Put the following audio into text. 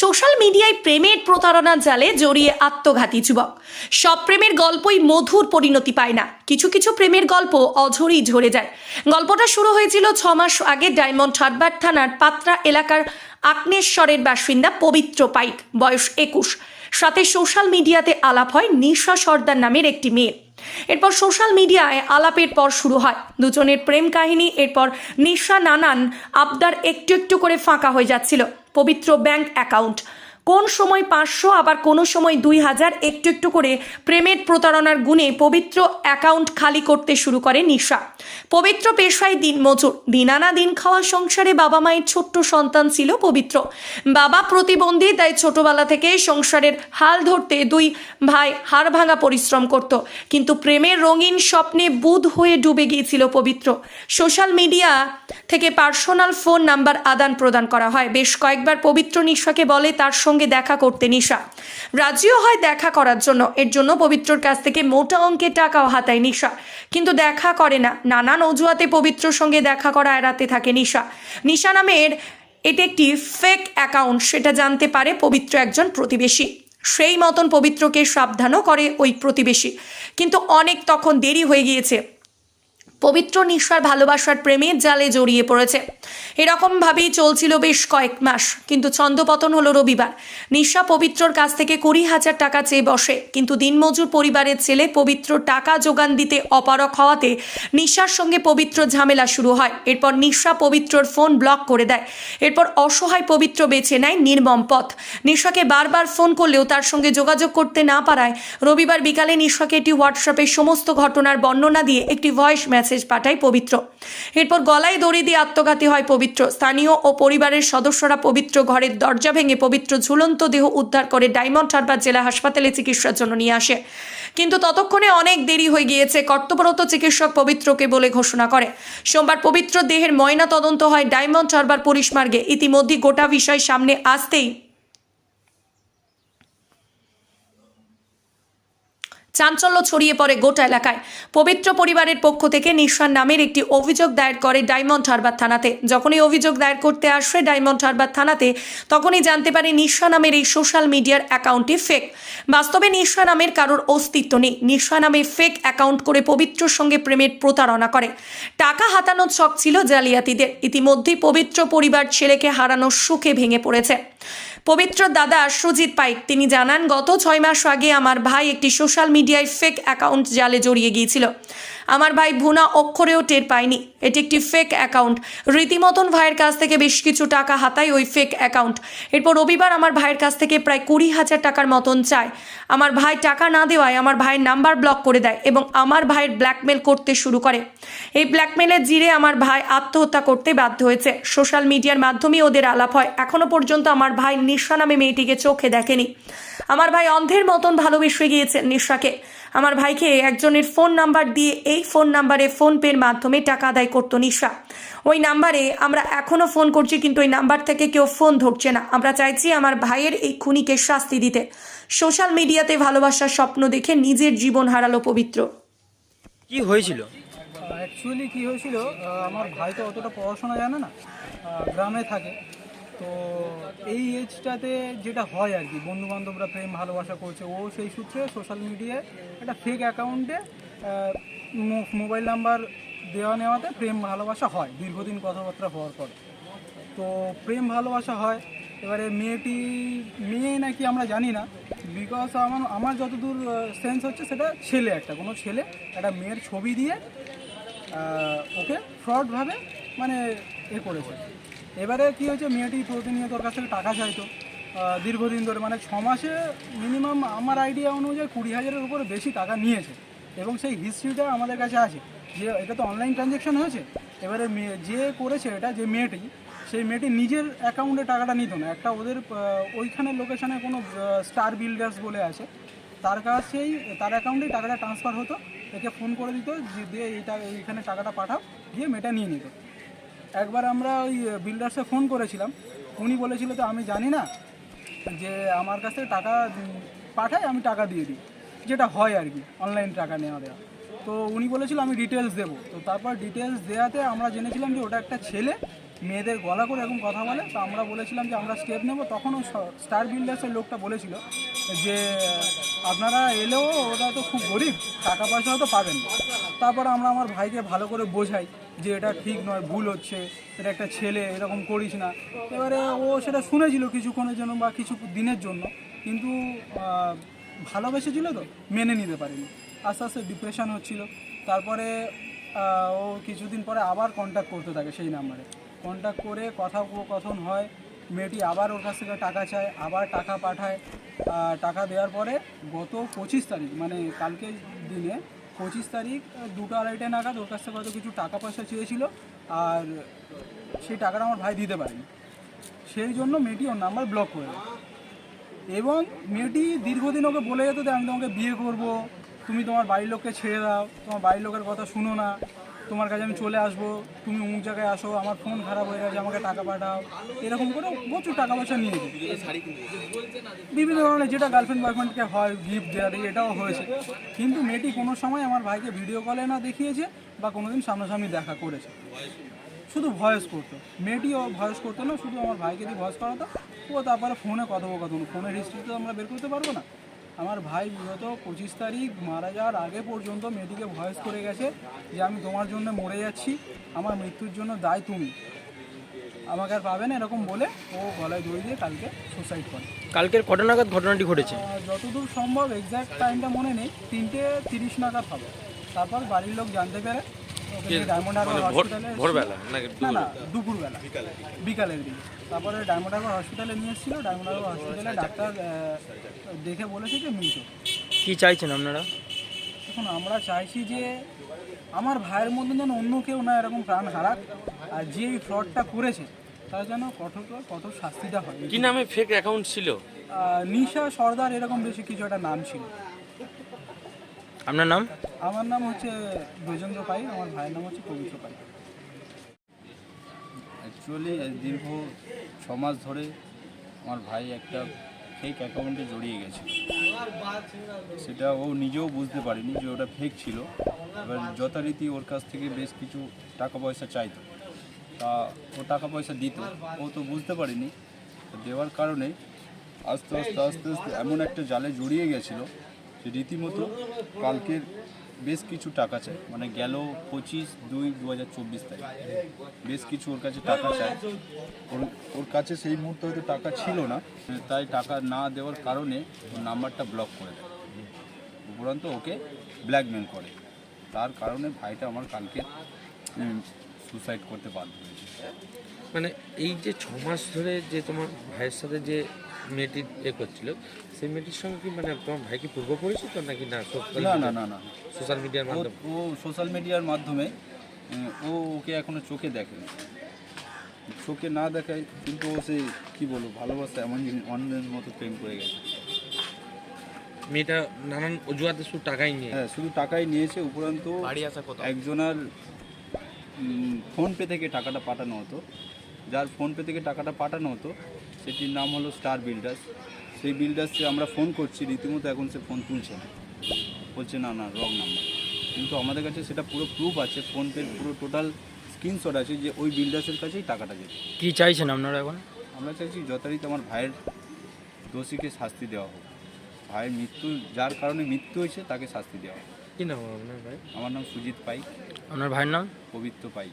Social মিডিয়ায় প্রেমের প্রতারণা জালে জড়িয়ে আত্মঘাতী যুবক। সব প্রেমের গল্পই মধুর পরিণতি পায় না। কিছু কিছু প্রেমের গল্প অঝরেই ঝরে যায়। গল্পটা শুরু হয়েছিল ছ মাস আগে ডায়মন্ড হারবার থানার পাত্রা এলাকার আগ্নেশ্বরের বাসিন্দা পবিত্র পাইক, বয়স একুশ। সাথে সোশ্যাল মিডিয়াতে আলাপ হয় নিশা সর্দার নামের একটি মেয়ে এরপর সোশ্যাল মিডিয়ায় আলাপের পর শুরু হয়। দুজনের প্রেম কাহিনী, এরপর নিশা নানান আবদার একটু একটু করে ফাঁকা হয়ে যাচ্ছিল। পবিত্র ব্যাংক অ্যাকাউন্ট। কোন সময় পাঁচশো, আবার কোনো সময় দুই হাজার, একটু একটু করে প্রেমের প্রতারণার গুণে পবিত্র অ্যাকাউন্ট খালি করতে শুরু করে নিশা। পবিত্র পেশায় দিন মজুর দিন আনা দিন খাওয়া সংসারে বাবা মায়ের ছোট্ট সন্তান ছিল পবিত্র। বাবা প্রতিবন্ধী, তাই ছোটবেলা থেকে সংসারের হাল ধরতে দুই ভাই হাড় ভাঙা পরিশ্রম করত। কিন্তু প্রেমের রঙিন স্বপ্নে বুধ হয়ে ডুবে গিয়েছিল পবিত্র। সোশ্যাল মিডিয়া থেকে পার্সোনাল ফোন নাম্বার আদান প্রদান করা হয়। বেশ কয়েকবার পবিত্র নিশাকে বলে তার সঙ্গে দেখা করতে নিশা। রাজিও হয় দেখা করার জন্য। এর জন্য পবিত্রর কাছ থেকে মোটা অঙ্কের টাকাও হাতায় নিশা। কিন্তু দেখা করে না। নানান অজুহাতে পবিত্রর সঙ্গে দেখা করা এড়াতে থাকে নিশা। নিশা নামের এটি একটি ফেক অ্যাকাউন্ট সেটা জানতে পারে পবিত্র একজন প্রতিবেশী। সেই মতন পবিত্রকে সাবধানও করে ওই প্রতিবেশী। কিন্তু অনেক তখন দেরি হয়ে গিয়েছে। পবিত্র নিঃস্বার ভালোবাসার প্রেমের জালে জড়িয়ে পড়েছে। এরকমভাবেই চলছিল বেশ কয়েক মাস। কিন্তু ছন্দপতন হলো রবিবার। নিশা পবিত্রর কাছ থেকে কুড়ি হাজার টাকা চেয়ে বসে। কিন্তু দিনমজুর পরিবারের ছেলে পবিত্র টাকা যোগান দিতে অপারক হওয়াতে নিশার সঙ্গে পবিত্র ঝামেলা শুরু হয়। এরপর নিশা পবিত্রর ফোন ব্লক করে দেয়। এরপর অসহায় পবিত্র বেছে নেয় নির্মম পথ। নিশাকে বারবার ফোন করলেও তার সঙ্গে যোগাযোগ করতে না পারায় রবিবার বিকালে নিশাকে একটি হোয়াটসঅ্যাপে সমস্ত ঘটনার বর্ণনা দিয়ে একটি ভয়েস মেসেজ পাঠায় পবিত্র। এরপর গলায় দড়ি দিয়ে আত্মঘাতী হয় পবিত্র। স্থানীয় ও পরিবারের সদস্যরা পবিত্র ঘরের দরজা ভেঙে পবিত্র ঝুলন্ত দেহ উদ্ধার করে ডায়মন্ড হারবার জেলা হাসপাতালে চিকিৎসার জন্য নিয়ে আসে। কিন্তু ততক্ষণে অনেক দেরি হয়ে গিয়েছে, কর্তব্যরত চিকিৎসক পবিত্রকে বলে ঘোষণা করে। সোমবার পবিত্র দেহের ময়না তদন্ত হয় ডায়মন্ড হারবার পুলিশ মার্গে। ইতিমধ্যে গোটা বিষয় সামনে আসতেই চাঞ্চল্য ছড়িয়ে পড়ে গোটা এলাকায়। পবিত্র পরিবারের পক্ষ থেকে নিঃসান নামের একটি অভিযোগ দায়ের করে ডায়মন্ড হারবার থানাতে। যখনই অভিযোগ দায়ের করতে আসে ডায়মন্ড হারবার থানাতে, তখনই জানতে পারে নিঃসা নামের এই সোশ্যাল মিডিয়ার অ্যাকাউন্টটি ফেক বাস্তবে নিঃসা নামের কারোর অস্তিত্ব নেই। নিঃসা নামে ফেক অ্যাকাউন্ট করে পবিত্রর সঙ্গে প্রেমের প্রতারণা করে। টাকা হাতানোর শখ ছিল জালিয়াতিদের। ইতিমধ্যেই পবিত্র পরিবার ছেলেকে হারানোর সুখে ভেঙে পড়েছে। পবিত্র দাদা সুজিত পাইক। তিনি জানান, গত ছয় মাস আগে আমার ভাই একটি সোশ্যাল মিডিয়ায় ফেক অ্যাকাউন্ট জালে জড়িয়ে গিয়েছিল। আমার ভাই ভুনা অক্ষরেও টের পায়নি। এটি একটি ফেক অ্যাকাউন্ট রীতিমতন ভাইয়ের কাছ থেকে বেশ কিছু টাকা হাতায় ওই ফেক অ্যাকাউন্ট এরপর রবিবার আমার ভাইয়ের কাছ থেকে প্রায় কুড়ি হাজার টাকার মতন চায়। আমার ভাই টাকা না দেওয়ায় আমার ভাইয়ের নাম্বার ব্লক করে দেয় এবং আমার ভাইয়ের ব্ল্যাকমেল করতে শুরু করে। এই ব্ল্যাকমেলের জিরে আমার ভাই আত্মহত্যা করতে বাধ্য হয়েছে। সোশ্যাল মিডিয়ার মাধ্যমে ওদের আলাপ হয়। এখনও পর্যন্ত আমার ভাই নিশা নামে মেয়েটিকে চোখে দেখেনি। আমার ভাই অন্ধের মতন ভালোবেসে গিয়েছেন নিশাকে। আমার ভাইকে একজনের ফোন নাম্বার দিয়ে এই ফোন নাম্বারে ফোন পের মাধ্যমে টাকা আদায় করতো নিশা। ওই নাম্বারে আমরা এখনও ফোন করছি কিন্তু ওই নাম্বার থেকে কেউ ফোন ধরছে না। আমরা চাইছি আমার ভাইয়ের এই খুনিকে শাস্তি দিতে। সোশ্যাল মিডিয়াতে ভালোবাসার স্বপ্ন দেখে নিজের জীবন হারালো পবিত্র। কি হয়েছিল? অ্যাকচুয়ালি কী হয়েছিল আমার ভাই তো অতটা পড়াশোনা জানে না গ্রামে থাকে। তো এই এজটাতে যেটা হয় আর কি বন্ধু বান্ধবরা প্রেম ভালোবাসা করছে ও সেই সূত্রে সোশ্যাল মিডিয়ায় একটা ফেক অ্যাকাউন্টে মোবাইল নাম্বার দেওয়া নেওয়াতে প্রেম ভালোবাসা হয়, দীর্ঘদিন কথাবার্তা হওয়ার পরে। তো প্রেম ভালোবাসা হয়, এবারে মেয়েটি, মেয়ে নাকি আমরা জানি না বিকজ আমার আমার যতদূর সেন্স হচ্ছে সেটা ছেলে একটা, কোনো ছেলে একটা মেয়ের ছবি দিয়ে ওকে ফ্রডভাবে মানে এ করেছে। এবারে কি হয়েছে, মেয়েটি প্রতিনিয়ত ওর কাছ থেকে টাকা চাইতো দীর্ঘদিন ধরে মানে ছ মাসে মিনিমাম আমার আইডিয়া অনুযায়ী কুড়ি হাজারের উপরে বেশি টাকা নিয়েছে। এবং সেই হিস্ট্রিটা আমাদের কাছে আছে। যে এটা তো অনলাইন ট্রানজ্যাকশন হয়েছে। এবারে যে করেছে এটা, যে মেয়েটি, সেই মেয়েটি নিজের অ্যাকাউন্টে টাকাটা নিত না। একটা ওদের ওইখানের লোকেশনে কোনো স্টার বিল্ডার্স বলে আছে। তার কাছেই তার অ্যাকাউন্টেই টাকাটা ট্রান্সফার হতো। একে ফোন করে দিত যে দিয়ে এইটা, এইখানে টাকাটা পাঠাও। দিয়ে মেয়েটা নিয়ে নিত। একবার আমরা ওই বিল্ডার্সে ফোন করেছিলাম। উনি বলেছিল তো আমি জানি না যে, আমার কাছ টাকা পাঠায়, আমি টাকা দিয়ে দিই। যেটা হয় আর কি অনলাইন টাকা নেওয়া দেওয়া। তো উনি বলেছিল আমি ডিটেলস দেবো। তো তারপর ডিটেলস দেওয়াতে আমরা জেনেছিলাম যে ওটা একটা ছেলে, মেয়েদের গলা করে এরকম কথা বলে। তো আমরা বলেছিলাম যে আমরা স্টেপ নেব। তখন স্টার বিল্ডার্সের লোকটা বলেছিল যে, আপনারা এলেও ওরা তো খুব গরিব, টাকা পয়সাও তো পাবেন না। তারপর আমরা আমার ভাইকে ভালো করে বোঝাই যে এটা ঠিক নয়, ভুল হচ্ছে, এটা একটা ছেলে, এরকম করিস না। এবারে ও সেটা শুনেছিল কিছুক্ষণের জন্য বা কিছু দিনের জন্য। কিন্তু ভালোবেসেছিল তো, মেনে নিতে পারিনি। আস্তে আস্তে ডিপ্রেশন হচ্ছিল। তারপরে ও কিছুদিন পরে আবার কন্ট্যাক্ট করতে থাকে সেই নাম্বারে কন্ট্যাক্ট করে কথা কথন হয়, মেয়েটি আবার ওর কাছ থেকে টাকা চায়, আবার টাকা পাঠায়। টাকা দেওয়ার পরে গত পঁচিশ তারিখ মানে কালকে দিনে পঁচিশ তারিখ, দুটো আড়াইটে নাগাদ ওর কাছ থেকে হয়তো কিছু টাকা পয়সা চেয়েছিল আর সেই টাকাটা আমার ভাই দিতে পারেনি। সেই জন্য মেয়েটি ওর নাম্বার ব্লক করে দেয় এবং মেয়েটি দীর্ঘদিন ওকে বলে যেত যে আমি তোমাকে বিয়ে করব, তুমি তোমার বাড়ির লোককে ছেড়ে দাও, তোমার বাড়ির লোকের কথা শুনো না, তোমার কাছে আমি চলে আসব, তুমি অমুক জায়গায় আসো, আমার ফোন খারাপ হয়ে গেছে, আমাকে টাকা পাঠাও, এরকম করে প্রচুর টাকা পয়সা নিয়েছে বিভিন্ন ধরনের যেটা গার্লফ্রেন্ড বয়ফ্রেন্ডকে হয় গিফট দেওয়া দিয়ে, এটাও হয়েছে। কিন্তু মেয়েটি কোনো সময় আমার ভাইকে ভিডিও কলে না দেখিয়েছে বা কোনোদিন সামনাসামনি দেখা করেছে। শুধু ভয়েস করতো। মেয়েটিও ভয়েস করতো না, শুধু আমার ভাইকে দিয়ে ভয়েস করাতো। ও তারপরে ফোনে কথোপকথন ফোনের হিস্ট্রি তো আমরা বের করতে পারব না। আমার ভাই বিগত পঁচিশ তারিখ মারা যাওয়ার আগে পর্যন্ত মেয়েটিকে ভয়েস করে গেছে যে আমি তোমার জন্য মরে যাচ্ছি আমার মৃত্যুর জন্য দায় তুমি। আমাকে আর পাবে না এরকম বলে ও গলায় দড়ি দিয়ে কালকে সুসাইড করে। কালকের কটা নাগাদ ঘটনাটি ঘটেছে? যতদূর সম্ভব এক্স্যাক্ট টাইমটা মনে নেই তিনটে তিরিশ নাগাদ হবে। তারপর বাড়ির লোক জানতে পেরে ওকে ডায়মন্ড হারবার হসপিটালে ভোরবেলা না না দুপুরবেলা। বিকালের দিকে। তারপরে ডায়মন্ড হারবার হসপিটালে নিয়ে এসেছিল। ডায়মন্ড হারবার হসপিটালে ডাক্তার দেখে বলেছে যে মৃত কি চাইছেন আপনারা? এখন আমরা চাইছি যে আমার ভাইয়ের মধ্যে যেন অন্য কেউ না এরকম প্রাণ হারাক আর যে এই ফ্রডটা করেছে তার যেন কঠোর কঠোর শাস্তিটা হয়। কি নামে ফেক অ্যাকাউন্ট ছিল? নিশা সর্দার এরকম বেশি কিছু একটা নাম ছিল। আপনার নাম? আমার নাম হচ্ছে ব্রজেন্দ্র পাই, আমার ভাইয়ের নাম হচ্ছে পবিত্র পাই। অ্যাকচুয়ালি দীর্ঘ ছ মাস ধরে আমার ভাই একটা ফেক অ্যাকাউন্টে জড়িয়ে গেছে। সেটা ও নিজেও বুঝতে পারেনি যে ওটা ফেক ছিল। এবার যথারীতি ওর কাছ থেকে বেশ কিছু টাকা পয়সা চাইতো। তা ও টাকা পয়সা দিত, ও তো বুঝতে পারেনি। দেওয়ার কারণে আস্তে আস্তে আস্তে আস্তে এমন একটা জালে জড়িয়ে গেছিল যে রীতিমতো কালকের বেশ কিছু টাকা চাই মানে গেল পঁচিশ দুই দু হাজার চব্বিশ তারিখ। বেশ কিছু ওর কাছে টাকা চায়। ওর ওর কাছে সেই মুহূর্তে হয়তো টাকা ছিল না। তাই টাকা না দেওয়ার কারণে ওর নাম্বারটা ব্লক করে দেয়। উপরন্ত ওকে ব্ল্যাকমেল করে। তার কারণে ভাইটা আমার কালকে সুসাইড করতে বাধ্য হয়েছে। মানে এই যে ছ মাস ধরে যে তোমার ভাইয়ের সাথে যে মেয়েটি এ করছিল। সেই মেয়েটির সঙ্গে কি মানে তোমার ভাই কি পূর্ব পরিচিত নাকি না না না না না সোশ্যাল মিডিয়ার মাধ্যমে? ও সোশ্যাল মিডিয়ার মাধ্যমে ও ওকে এখনও চোখে দেখেনি চোখে না দেখায় কিন্তু ও সে কী বলব ভালোবাসা এমন জিনিস অন্যের মতো প্রেম করে গেছে। মেয়েটা নানান অজুহাতে শুধু টাকাই নিয়ে। হ্যাঁ শুধু টাকাই নিয়েছে উপরন্ত বাড়ি আসা কথা একজনার ফোনপে থেকে টাকাটা পাঠানো হতো। যার ফোনপে থেকে টাকাটা পাঠানো হতো সেটির নাম হলো স্টার বিল্ডার্স সেই বিল্ডার্সে আমরা ফোন করছি রীতিমতো এখন সে ফোন তুলছে না। বলছে না না রং নাম্বার কিন্তু আমাদের কাছে সেটা পুরো প্রুফ আছে ফোনপের পুরো টোটাল স্ক্রিনশট আছে যে ওই বিল্ডার্সের কাছেই টাকাটা যেত। কি চাইছেন আপনারা এখন? আমরা চাইছি যথারীতি আমার ভাইয়ের দোষীকে শাস্তি দেওয়া হোক। ভাইয়ের মৃত্যু যার কারণে মৃত্যু হয়েছে তাকে শাস্তি দেওয়া হোক। কি নাম আপনার ভাই? আমার নাম সুজিত পাই আপনার ভাইয়ের নাম? পবিত্র পাই